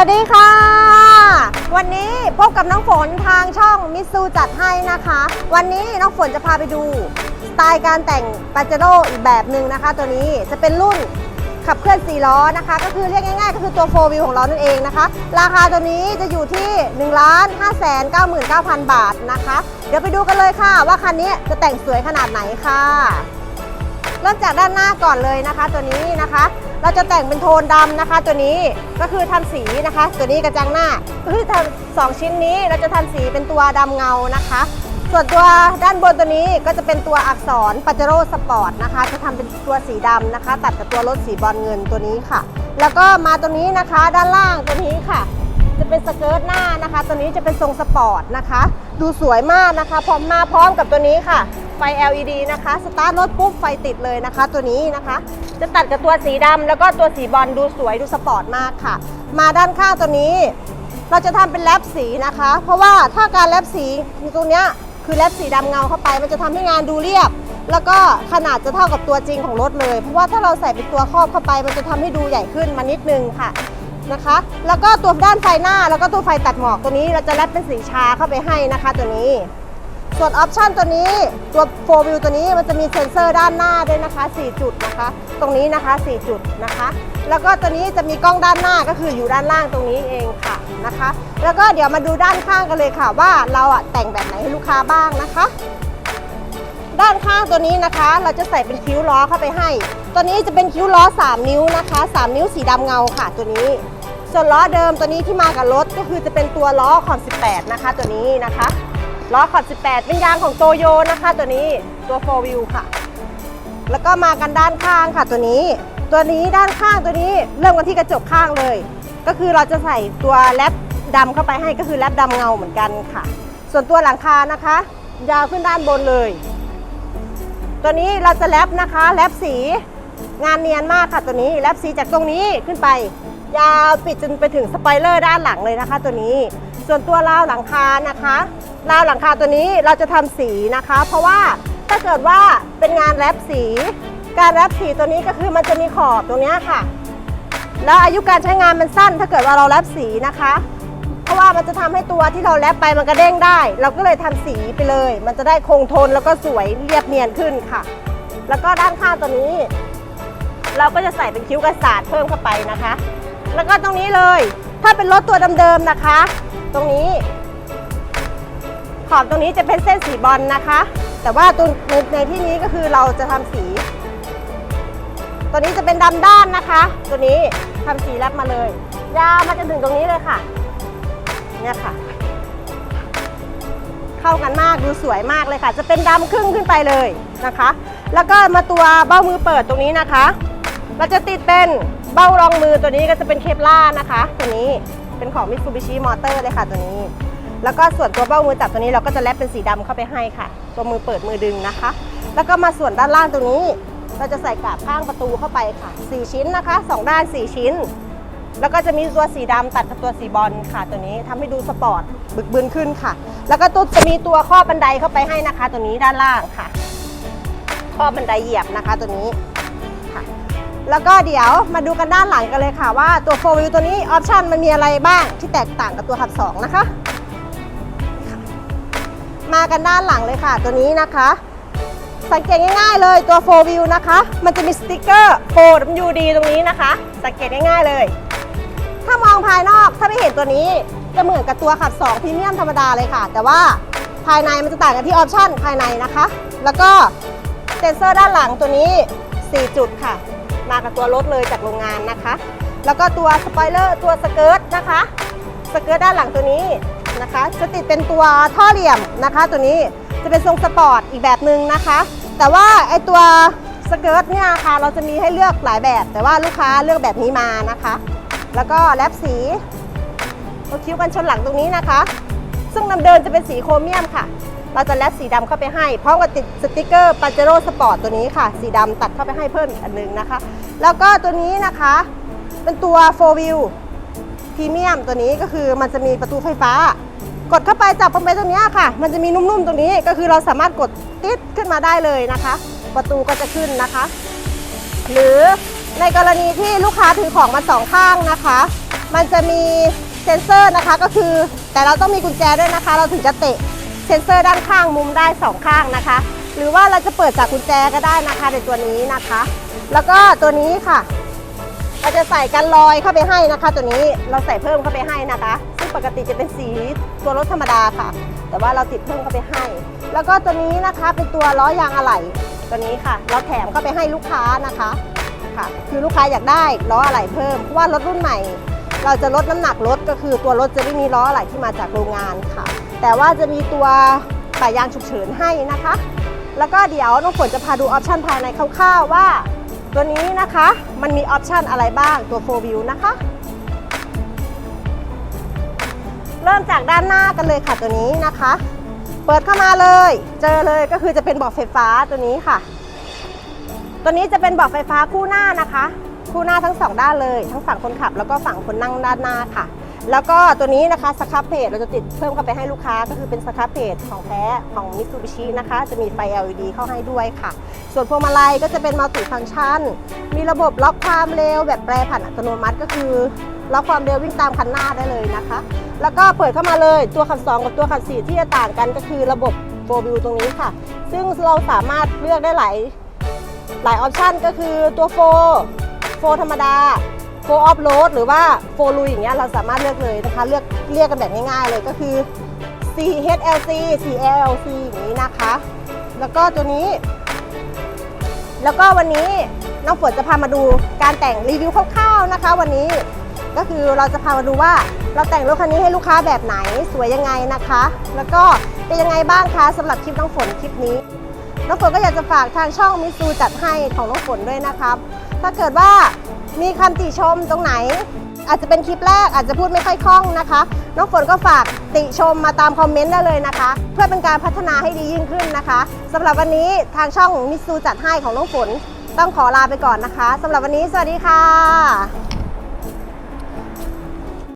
วัสดีค่ะ วันนี้พบกับน้องฝนทางช่องมิซูจัดให้นะคะ วันนี้น้องฝนจะพาไปดูสไตล์การแต่งปาเจโร่อีกแบบหนึ่งนะคะ ตัวนี้จะเป็นรุ่นขับเคลื่อน4ล้อนะคะ ก็คือเรียกง่ายๆ ก็คือตัว4 wheel ของเรานั่นเองนะคะ ราคาตัวนี้จะอยู่ที่1 5 9 9 9 0 0 บาทนะคะ เดี๋ยวไปดูกันเลยค่ะ ว่าคันนี้จะแต่งสวยขนาดไหนค่ะ เริ่มจากด้านหน้าก่อนเลยนะคะ ตัวนี้นะคะ เราจะแต่งเป็นโทนดำนะคะ ตัวนี้ก็คือทำสีนะคะ ตัวนี้กระจังหน้าก็คือทำสองชิ้นนี้เราจะทำสีเป็นตัวดำเงานะคะ ส่วนตัวด้านบนตัวนี้ก็จะเป็นตัวอักษรปาเจโร่สปอร์ตนะคะ จะทำเป็นตัวสีดำนะคะ ตัดกับตัวรถสีบอลเงินตัวนี้ค่ะ แล้วก็มาตัวนี้นะคะ ด้านล่างตัวนี้ค่ะ เป็นสเกิร์ตหน้านะคะ ตัวนี้จะเป็นทรงสปอร์ตนะคะ ดูสวยมากนะคะ พร้อมมาพร้อมกับตัวนี้ค่ะ ไฟ LED นะคะ สตาร์ทรถปุ๊บไฟติดเลยนะคะ ตัวนี้นะคะ จะตัดกับตัวสีดำแล้วก็ตัวสีบอลดูสวยดูสปอร์ตมากค่ะ มาด้านข้างตัวนี้ เราจะทำเป็นแรปสีนะคะ เพราะว่าถ้าการแรปสีตรงเนี้ยคือแรปสีดำเงาเข้าไป มันจะทำให้งานดูเรียบแล้วก็ขนาดจะเท่ากับตัวจริงของรถเลย เพราะว่าถ้าเราใส่เป็นตัวครอบเข้าไป มันจะทำให้ดูใหญ่ขึ้นมานิดนึงค่ะ นะคะ แล้วก็ตัวด้านไฟหน้าแล้วก็ตัวไฟตัดหมอกตัวนี้เราจะแรปเป็นสีชาเข้าไปให้นะคะตัวนี้ ส่วนออปชันตัวนี้ตัว4 wheel ตัวนี้มันจะมีเซ็นเซอร์ด้านหน้าด้วยนะคะ 4 จุดนะคะ ตรงนี้นะคะ 4 จุดนะคะ แล้วก็ตัวนี้จะมีกล้องด้านหน้าก็คืออยู่ด้านล่างตรงนี้เองค่ะนะคะ แล้วก็เดี๋ยวมาดูด้านข้างกันเลยค่ะ ว่าเราอะแต่งแบบไหนให้ลูกค้าบ้างนะคะด้านข้างตัวนี้นะคะ เราจะใส่เป็นคิ้วล้อเข้าไปให้ ตัวนี้จะเป็นคิ้วล้อ 3 นิ้วนะคะ 3 นิ้วสีดำเงาค่ะตัวนี้ ส่วนล้อเดิมตัวนี้ที่มากับรถก็คือจะเป็นตัวล้อขอบ18 นะคะ ตัวนี้นะคะ ล้อขอบ18 เป็นยางของโตโยนะคะ ตัวนี้ตัว 4 wheel ค่ะ แล้วก็มากันด้านข้างค่ะตัวนี้ ตัวนี้ด้านข้างตัวนี้เริ่มกันที่กระจกข้างเลย ก็คือเราจะใส่ตัวแรปดำเข้าไปให้ก็คือแรปดำเงาเหมือนกันค่ะ ส่วนตัวหลังคานะคะ ยาวขึ้นด้านบนเลย ตัวนี้เราจะแรปนะคะแรปสีงานเนียนมากค่ะตัวนี้แรปสีจากตรงนี้ขึ้นไป ยาวปิดจนไปถึงสปอยเลอร์ด้านหลังเลยนะคะ ตัวนี้ ส่วนตัวราวหลังคานะคะราวหลังคาตัวนี้เราจะทำสีนะคะ เพราะว่าถ้าเกิดว่าเป็นงานแรปสี การแรปสีตัวนี้ก็คือมันจะมีขอบตรงนี้ค่ะ แล้วอายุการใช้งานมันสั้น ถ้าเกิดว่าเราแรปสีนะคะ เพราะว่ามันจะทำให้ตัวที่เราแรปไปมันกระเด้งได้ เราก็เลยทำสีไปเลย มันจะได้คงทนแล้วก็สวยเรียบเนียนขึ้นค่ะ แล้วก็ด้านข้างตัวนี้ เราก็จะใส่เป็นคิ้วกระสาดเพิ่มเข้าไปนะคะ แล้วก็ตรงนี้เลย ถ้าเป็นรถตัวเดิมๆนะคะ ตรงนี้ ขอบตรงนี้จะเป็นเส้นสีบอลนะคะ แต่ว่าตัวในในที่นี้ก็คือเราจะทำสี ตัวนี้จะเป็นดำด้านนะคะ ตัวนี้ทำสีแรปมาเลย ยาวมาจนถึงตรงนี้เลยค่ะ เนี่ยค่ะ เข้ากันมากดูสวยมากเลยค่ะ จะเป็นดำครึ่งขึ้นไปเลยนะคะ แล้วก็มาตัวเบ้ามือเปิดตรงนี้นะคะ เราจะติดเป็น เบ้ารองมือตัวนี้ก็จะเป็นเคปล่านะคะ ตัวนี้เป็นของ Mitsubishi Motor เลยค่ะตัวนี้ แล้วก็ส่วนตัวเบ้ามือจับตัวนี้เราก็จะแลปเป็นสีดำเข้าไปให้ค่ะ ตัวมือเปิดมือดึงนะคะ แล้วก็มาส่วนด้านล่างตรงนี้ เราจะใส่กาบข้างประตูเข้าไปค่ะ 4 ชิ้นนะคะ 2 ด้าน 4 ชิ้น แล้วก็จะมีตัวสีดำตัดกับตัวสีบอลค่ะ ตัวนี้ทำให้ดูสปอร์ตบึกบึนขึ้นค่ะ แล้วก็ตุ๊จะมีตัวข้อบันไดเข้าไปให้นะคะ ตัวนี้ด้านล่างค่ะ ข้อบันไดเหยียบนะคะ ตัวนี้ แล้วก็เดี๋ยวมาดูกันด้านหลังกันเลยค่ะว่าตัว4 wheel ตัวนี้ออปชันมันมีอะไรบ้างที่แตกต่างกับตัวขับ 2 นะคะ มากันด้านหลังเลยค่ะตัวนี้นะคะ สังเกตง่ายๆเลยตัว4 wheel นะคะ มันจะมีสติกเกอร์ 4WD ตรงนี้นะคะ สังเกตง่ายๆเลย ถ้ามองภายนอกถ้าไม่เห็นตัวนี้จะเหมือนกับตัวขับ2พรีเมียมธรรมดาเลยค่ะ แต่ว่าภายในมันจะต่างกันที่ออปชันภายในนะคะ แล้วก็เซ็นเซอร์ด้านหลังตัวนี้ 4 จุดค่ะ มากับตัวรถเลยจากโรงงานนะคะ แล้วก็ตัวสปอยเลอร์ตัวสเกิร์ตนะคะสเกิร์ตด้านหลังตัวนี้นะคะ จะติดเป็นตัวท่อเหลี่ยมนะคะ ตัวนี้จะเป็นทรงสปอร์ตอีกแบบหนึ่งนะคะ แต่ว่าไอตัวสเกิร์ตเนี่ยค่ะเราจะมีให้เลือกหลายแบบ แต่ว่าลูกค้าเลือกแบบนี้มานะคะ แล้วก็แรปสีตัวคิ้วกันชนหลังตรงนี้นะคะ ซึ่งนำเดินจะเป็นสีโครเมียมค่ะ เราจะแรปสีดำเข้าไปให้พร้อมกับติดสติกเกอร์ปาเจโร่สปอร์ตตัวนี้ค่ะ สีดำตัดเข้าไปให้เพิ่มอีกอันหนึงนะคะ แล้วก็ตัวนี้นะคะเป็นตัว4 wheel พรีเมียมตัวนี้ก็คือมันจะมีประตูไฟฟ้า กดเข้าไปจับลงไปตรงนี้ค่ะ มันจะมีนุ่มๆตรงนี้ก็คือเราสามารถกดติดขึ้นมาได้เลยนะคะ ประตูก็จะขึ้นนะคะ หรือในกรณีที่ลูกค้าถือของมาสองข้างนะคะ มันจะมีเซ็นเซอร์นะคะก็คือแต่เราต้องมีกุญแจด้วยนะคะ เราถึงจะเตะ เซ็นเซอร์ด้านข้างมุมได้สองข้างนะคะ หรือว่าเราจะเปิดจากกุญแจก็ได้นะคะในตัวนี้นะคะ แล้วก็ตัวนี้ค่ะเราจะใส่กันลอยเข้าไปให้นะคะ ตัวนี้เราใส่เพิ่มเข้าไปให้นะคะ ซึ่งปกติจะเป็นสีตัวรถธรรมดาค่ะ แต่ว่าเราติดเพิ่มเข้าไปให้ แล้วก็ตัวนี้นะคะเป็นตัวล้อยางอะไหล่ตัวนี้ค่ะ เราแถมเข้าไปให้ลูกค้านะคะค่ะ คือลูกค้าอยากได้ล้ออะไหล่เพิ่มเพราะว่ารถรุ่นใหม่ เราจะลดน้ำหนักรถก็คือตัวรถจะไม่มีล้ออะไหล่ที่มาจากโรงงานค่ะ แต่ว่าจะมีตัวป่ายางฉุกเฉินให้นะคะ แล้วก็เดี๋ยวน้องฝนจะพาดูออปชันภายในคร่าวๆว่า ตัวนี้นะคะมันมีออปชันอะไรบ้างตัว4 view นะคะ เริ่มจากด้านหน้ากันเลยค่ะตัวนี้นะคะ เปิดเข้ามาเลย เจอเลยก็คือจะเป็นเบาะไฟฟ้าตัวนี้ค่ะ ตัวนี้จะเป็นเบาะไฟฟ้าคู่หน้านะคะ คู่หน้าทั้งสองด้านเลย ทั้งฝั่งคนขับแล้วก็ฝั่งคนนั่งด้านหน้าค่ะ แล้วก็ตัวนี้นะคะสครับเพจเราจะติดเพิ่มเข้าไปให้ลูกค้าก็คือเป็นสครับเพจของแท้ของมิ t ูบิชินะคะ จะมีไฟ LED เข้าให้ด้วยค่ะ ส่วนพวงมาลัยก็จะเป็นมัลติฟัง c t ชัน มีระบบล็อกความเร็วแบบแปรผันอัตโนมัติก็คือล็อกความเร็ววิ่งตามคันหน้าได้เลยนะคะ แล้วก็เปิดเข้ามาเลยตัวขับ2กับตัวขับ4ที่จะต่างกันก็คือระบบโฟวิวตรงนี้ค่ะ ซึ่งเราสามารถเลือกได้หลายหลายออปชันก็คือตัวโฟโฟธรรมดา โฟออฟโรดหรือว่าโฟลุยอย่างเงี้ยเราสามารถเลือกเลยนะคะเลือกเรียกกันแบบง่ายๆเลยก็คือ CHLC CLC อย่างนี้นะคะ แล้วก็ตัวนี้ แล้วก็วันนี้น้องฝนจะพามาดูการแต่งรีวิวคร่าวๆนะคะ วันนี้ก็คือเราจะพามาดูว่าเราแต่งรถคันนี้ให้ลูกค้าแบบไหนสวยยังไงนะคะ แล้วก็เป็นยังไงบ้างคะสำหรับคลิปน้องฝนคลิปนี้น้องฝนก็อยากจะฝากทางช่องมิซูจัดให้ของน้องฝนด้วยนะครับถ้าเกิดว่า มีคำติชมตรงไหน อาจจะเป็นคลิปแรกอาจจะพูดไม่ค่อยคล่องนะคะ น้องฝนก็ฝากติชมมาตามคอมเมนต์ได้เลยนะคะ เพื่อเป็นการพัฒนาให้ดียิ่งขึ้นนะคะสำหรับวันนี้ทางช่องมิซูจัดให้ของน้องฝน ต้องขอลาไปก่อนนะคะสำหรับวันนี้ สวัสดีค่ะ